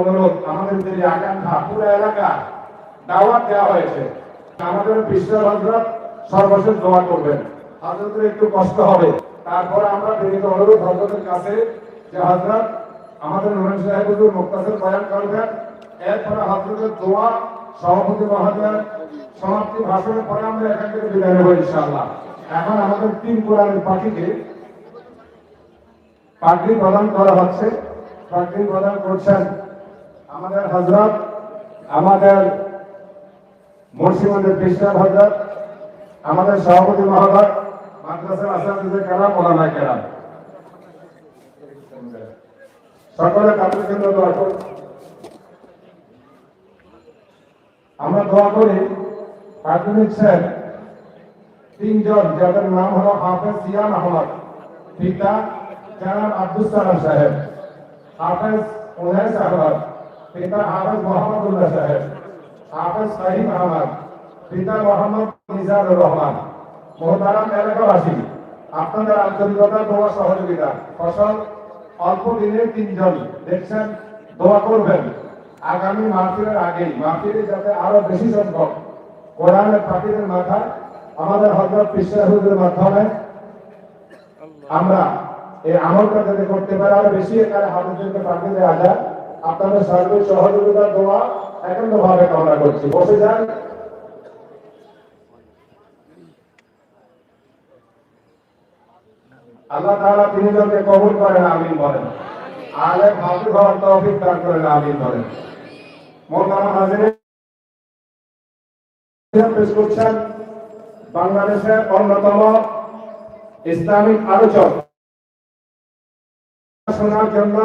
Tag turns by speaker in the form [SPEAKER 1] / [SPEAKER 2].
[SPEAKER 1] অনুরোধ আমাদের যে আকাঙ্ক্ষা, পুরো এলাকা দাওয়াত দেওয়া হয়েছে। আমাদের বিশ্ব হজরত সর্বশেষ দোয়া করবেন। হজরতের একটু কষ্ট হবে। তারপর আমরা বিনীত অনুরোধ হজরতের কাছে যে হজরত, আমাদের নুরেন সাহেব মুক্তাসের বয়ান করবেন। এরপরে হজরতের দোয়া সভাপতি মহোদয় সমাপ্তি ভাষণের পরে আমরা এখান থেকে বিদায় নেব ইনশাআল্লাহ। এখন আমাদের তিন কোরআনের পাখিকে পাগড়ি প্রদান করা হচ্ছে। পাগড়ি প্রদান করছেন আমাদের হজরত, আমাদের মুর্শিদাবাদের কৃষ্ণ হজরত, আমাদের সভাপতি মহোদয়, মাদ্রাসার আসাদুদ্দিন কেরাম ওলামা কেরাম। সকলে তাদের কেন্দ্র দোয়া করুন। আমরা দোয়া করি পাগড়ি নিচ্ছেন তিনজন, যাদের নাম হলো হাফেজ সিয়াম আহমদ, পিতা জনাব আব্দুল সালাম সাহেব, হাফেজ উনাইস আহমদ পিতা হাফেজ মোহাম্মদুল্লাহ সাহেব হাফেজ ফাহিম আহমদ, পিতা মোহাম্মদ নিজারুর রহমান, মোহতারাম এলাকাবাসী, আপনাদের আন্তরিকতা দোয়া সহযোগিতা। ফসল, অল্প দিনে তিনজন, দেখছেন, দোয়া করবেন। আগামী মাহফিলের আগেই, মাহফিলে যাতে আরও বেশি সংখ্যক কোরআনের পাখিদের মাথায় আমাদের হজরত বিশ্বাসের মাধ্যমে আমরা এই আমলটা যাতে করতে পারি, আরও বেশি এখানে হাফিজদেরকে পাঠিয়ে দেওয়া যায়। আপনাদের সার্বিক সহযোগিতা দোয়া একান্ত ভাবে কামনা করছি। বসে যান। আল্লাহ তাআলা তিনজনকে কবুল করেন, আমিন বলেন। আলে হাফিজ হওয়ার তৌফিক দান করেন, আমিন বলেন। মোহতারাম হাজিরিন পেশ করছেন বাংলাদেশের অন্যতম ইসলামিক আলোচক। শোনার জন্য